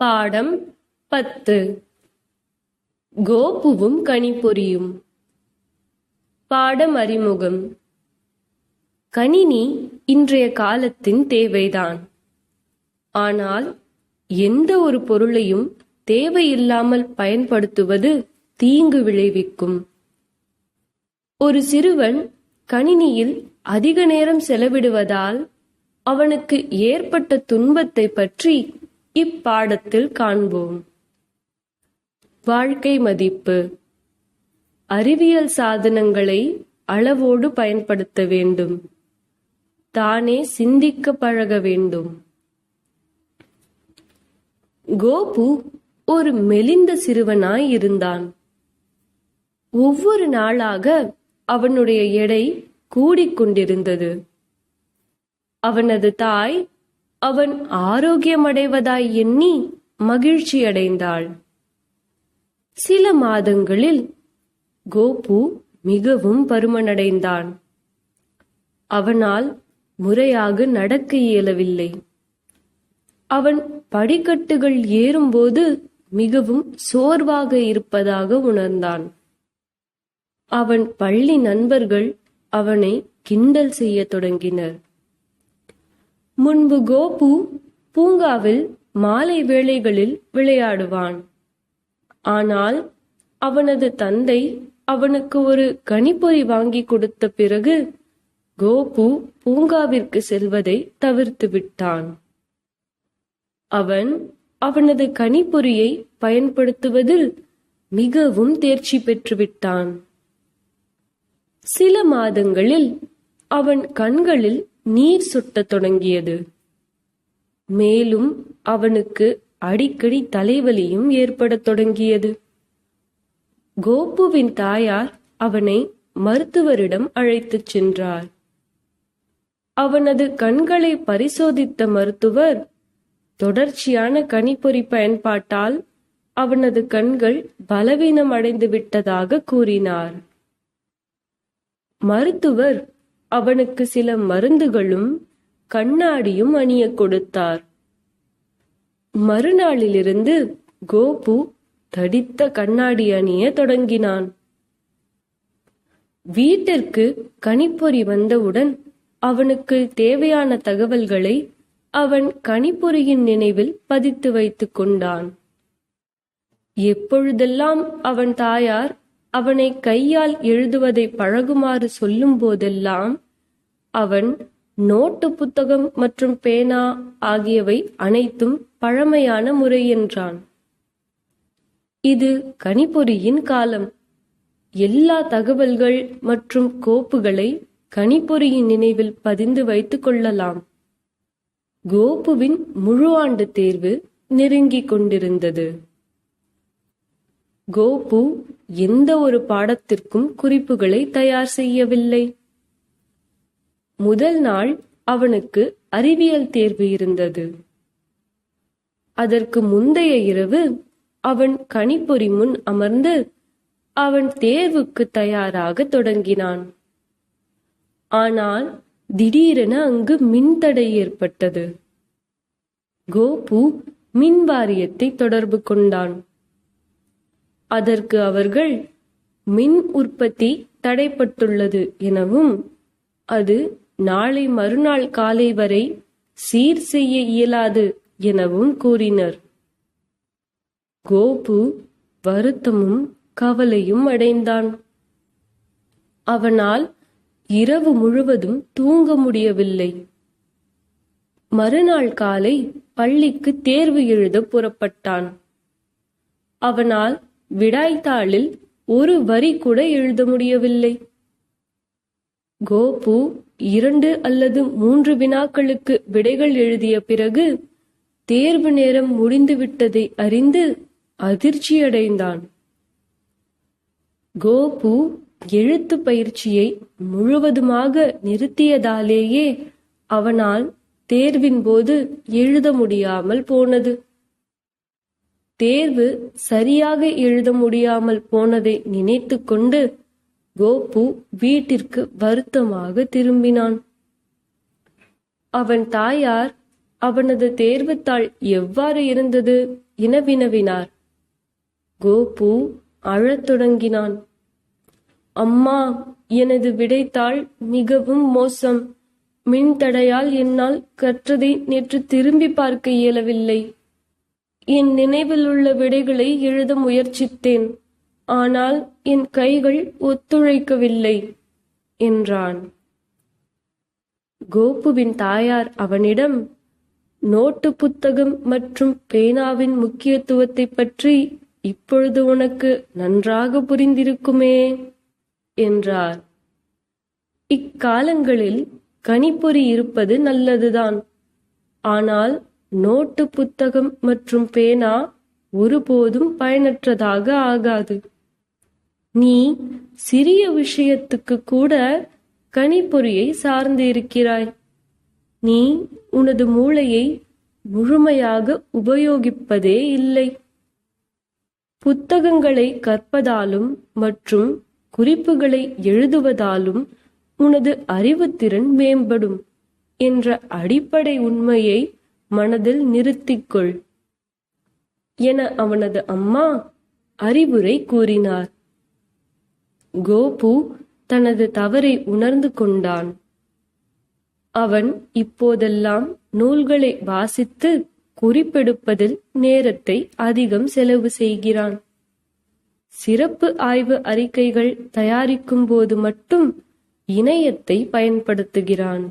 பாடம் பத்து. கோபுவும் கணிப்பொறியும் பாடம் அறிமுகம். கணினி இன்றைய காலத்தின் தேவைதான். ஆனால் எந்த ஒரு பொருளையும் தேவையில்லாமல் பயன்படுத்துவது தீங்கு விளைவிக்கும். ஒரு சிறுவன் கணினியில் அதிக நேரம் செலவிடுவதால் அவனுக்கு ஏற்பட்ட துன்பத்தை பற்றி இப்பாடத்தில் காண்போம். வாழ்க்கை மதிப்பு. அறிவியல் சாதனங்களை அளவோடு பயன்படுத்த வேண்டும். தானே சிந்திக்க பழக வேண்டும். கோபு ஒரு மெலிந்த சிறுவனாய் இருந்தான். ஒவ்வொரு நாளாக அவனுடைய எடை கூடிக்கொண்டிருந்தது. அவனது தாய் அவன் ஆரோக்கியமடைவதாய் எண்ணி மகிழ்ச்சியடைந்தாள். சில மாதங்களில் கோபு மிகவும் பருமனடைந்தான். அவனால் முறையாக நடக்க இயலவில்லை. அவன் படிக்கட்டுகள் ஏறும்போது மிகவும் சோர்வாக இருப்பதாக உணர்ந்தான். அவன் பள்ளி நண்பர்கள் அவனை கிண்டல் செய்யத் தொடங்கினர். முன்பு கோபு பூங்காவில் மாலை வேளைகளில் விளையாடுவான். ஆனால் அவனது தந்தை அவனுக்கு ஒரு கணிப்பொறி வாங்கி கொடுத்த பிறகு கோபு பூங்காவிற்கு செல்வதை தவிர்த்து விட்டான். அவன் அவனது கணிப்பொறியை பயன்படுத்துவதில் மிகவும் தேர்ச்சி பெற்றுவிட்டான் சில மாதங்களில் அவன் கண்களில் நீர் சுட்டத் தொடங்கியது. மேலும் அவனுக்கு அடிக்கடி தலைவலியும் ஏற்படத் தொடங்கியது. கோபுவின் தாயார் அவனை மருத்துவரிடம் அழைத்துச் சென்றார். அவனது கண்களை பரிசோதித்த மருத்துவர் தொடர்ச்சியான கணிப்பொறி பயன்பாட்டால் அவனது கண்கள் பலவீனம் அடைந்து விட்டதாக கூறினார். மருத்துவர் அவனுக்கு சில மருந்துகளும் கண்ணாடியும் அணிய கொடுத்தார். மறுநாளிலிருந்து கோபு தடித்த கண்ணாடி அணிய தொடங்கினான். வீட்டிற்கு கணிப்பொறி வந்தவுடன் அவனுக்கு தேவையான தகவல்களை அவன் கணிப்பொறியின் நினைவில் பதித்து வைத்துக் கொண்டான். எப்பொழுதெல்லாம் அவன் தாயார் அவனை கையால் எழுதுவதை பழகுமாறு சொல்லும் போதெல்லாம் அவன் நோட்டு புத்தகம் மற்றும் பேனா ஆகியவை அனைத்தும் பழமையான முறை என்றான். இது கணிப்பொறியின் காலம். எல்லா தகவல்கள் மற்றும் கோப்புகளை கணிப்பொறியின் நினைவில் பதிந்து வைத்துக் கொள்ளலாம். கோபுவின் முழு ஆண்டு தேர்வு நெருங்கிக் கொண்டிருந்தது. கோபு எந்த ஒரு பாடத்திற்கும் குறிப்புகளை தயார் செய்யவில்லை. முதல் நாள் அவனுக்கு அறிவியல் தேர்வு இருந்தது. அதற்கு முந்தைய இரவு அவன் கணிப்பொறி முன் அமர்ந்து அவன் தேர்வுக்கு தயாராக தொடங்கினான். ஆனால் திடீரென அங்கு மின்தடை ஏற்பட்டது. கோபு மின் வாரியத்தை தொடர்பு கொண்டான். அதற்கு அவர்கள் மின் உற்பத்தி தடைப்பட்டுள்ளது எனவும் அது நாளை மறுநாள் காலை வரை சீர் செய்ய இயலாது எனவும் கூறினர். கோபு வருத்தமும் கவலையும் அடைந்தான். அவனால் இரவு முழுவதும் தூங்க முடியவில்லை. மறுநாள் காலை பள்ளிக்கு தேர்வு எழுத புறப்பட்டான். அவனால் விடாய்த்தாளில் ஒரு வரி கூட எழுத முடியவில்லை. கோபு இரண்டு அல்லது மூன்று வினாக்களுக்கு விடைகள் எழுதிய பிறகு தேர்வு நேரம் முடிந்துவிட்டதை அறிந்து அதிர்ச்சியடைந்தான். கோபு எழுத்து பயிற்சியை முழுவதுமாக நிறுத்தியதாலேயே அவனால் தேர்வின் போது எழுத முடியாமல் போனது. தேர்வு சரியாக எழுத முடியாமல் போனதை நினைத்துக்கொண்டு கோபு வீட்டிற்கு வருத்தமாக திரும்பினான். அவன் தாயார் அவனது தேர்வுத்தாள் எவ்வாறு இருந்தது என வினவினார். கோபு அழத் தொடங்கினான். அம்மா எனது விடைத்தாள் மிகவும் மோசம். மின்தடையால் என்னால் கற்றதை நேற்று திரும்பி பார்க்க இயலவில்லை. என் நினைவில் உள்ள விடைகளை எழுத முயற்சித்தேன். ஆனால் என் கைகள் ஒத்துழைக்கவில்லை என்றான். கோபுவின் தாயார் அவனிடம் நோட்டு புத்தகம் மற்றும் பேனாவின் முக்கியத்துவத்தை பற்றி இப்பொழுது உனக்கு நன்றாக புரிந்திருக்குமே? என்றார். இக்காலங்களில் கணிப்பொறி இருப்பது நல்லதுதான். ஆனால் நோட்டு புத்தகம் மற்றும் பேனா ஒருபோதும் பயனற்றதாக ஆகாது. நீ சிறிய விஷயத்துக்கு கூட கணிப்பொறியை சார்ந்து இருக்கிறாய் நீ உனது மூளையை முழுமையாக உபயோகிப்பதே இல்லை. புத்தகங்களை கற்பதாலும் மற்றும் குறிப்புகளை எழுதுவதாலும் உனது அறிவுத்திறன் மேம்படும் என்ற அடிப்படை உண்மையை மனதில் நிறுத்திக்கொள் என அவனது அம்மா அறிவுரை கூறினார். கோபு தனது தவறை உணர்ந்து கொண்டான். அவன் இப்போதெல்லாம் நூல்களை வாசித்து குறிப்பெடுப்பதில் நேரத்தை அதிகம் செலவு செய்கிறான். சிறப்பு ஆய்வு அறிக்கைகள் தயாரிக்கும் போது மட்டும் இணையத்தை பயன்படுத்துகிறான்.